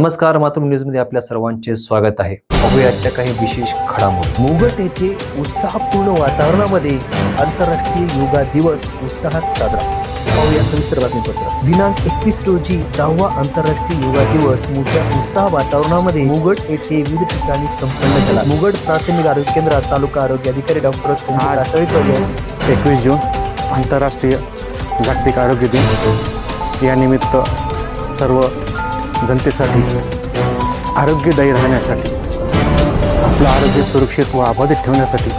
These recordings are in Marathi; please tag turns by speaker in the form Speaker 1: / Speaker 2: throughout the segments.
Speaker 1: नमस्कार मातृ न्यूजमध्ये आपल्या सर्वांचे स्वागत आहे. आजच्या काही विशेष घडामोडी.
Speaker 2: मुंगट येथे उत्साहपूर्ण वातावरणामध्ये आंतरराष्ट्रीय योगा दिवस उत्साहात साजरा. पाहूया सविस्तर बातमीपत्र. दिनांक एकवीस रोजी दहावा आंतरराष्ट्रीय योगा दिवस मोठ्या उत्साह वातावरणामध्ये मुगट येथे विविध ठिकाणी संपन्न झाला. मुगट प्राथमिक आरोग्य केंद्रात तालुका आरोग्य अधिकारी डॉक्टर संजय यांनी
Speaker 3: एकवीस जून आंतरराष्ट्रीय जागतिक आरोग्य दिन. या निमित्त सर्व जनतेसाठी आरोग्यदायी राहण्यासाठी आपलं आरोग्य सुरक्षित व अबाधित ठेवण्यासाठी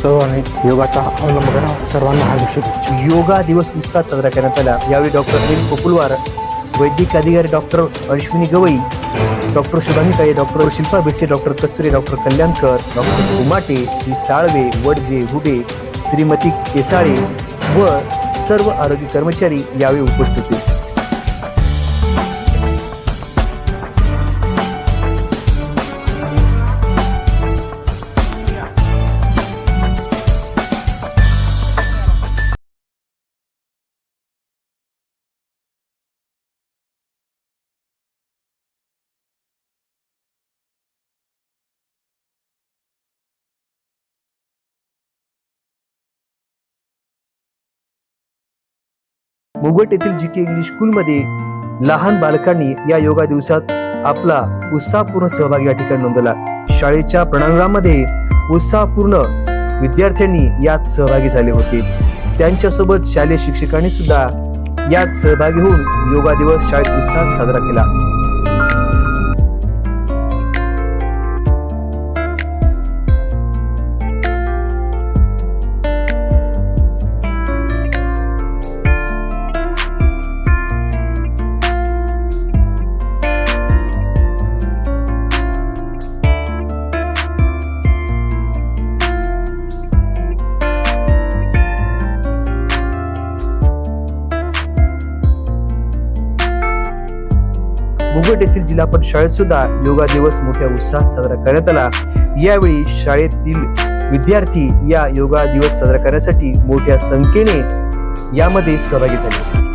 Speaker 3: सर्वांनी योगाचा अवलंब करावा सर्वांना हार्दिक
Speaker 2: योगा दिवस उत्साहात साजरा करण्यात आला. यावेळी डॉक्टर अनिल कोकुलवार वैद्यकीय अधिकारी doctor Ashwini Gawai doctor Shubhangi Kale doctor Shilpa Bese doctor Kasture doctor Kalyankar doctor Umate Shri Salve Wadje Hube Shrimati Kesale व सर्व आरोग्य कर्मचारी यावेळी उपस्थित होते. मुगट येथील जी के इंग्लिश स्कूलमध्ये लहान बालकांनी या योगा दिवसात आपला उत्साहपूर्ण सहभाग या ठिकाणी नोंदवला. शाळेच्या प्रणांगणामध्ये उत्साहपूर्ण विद्यार्थ्यांनी यात सहभागी झाले होते. त्यांच्यासोबत शालेय शिक्षकांनी सुद्धा यात सहभागी होऊन योगा दिवस शाळेत उत्साहात साजरा केला. मुगट येथील जिल्हा परिषद शाळेत सुद्धा योगा दिवस मोठ्या उत्साहात साजरा करण्यात आला. यावेळी शाळेतील विद्यार्थी या योगा दिवस साजरा करण्यासाठी मोठ्या संख्येने यामध्ये सहभागी झाले.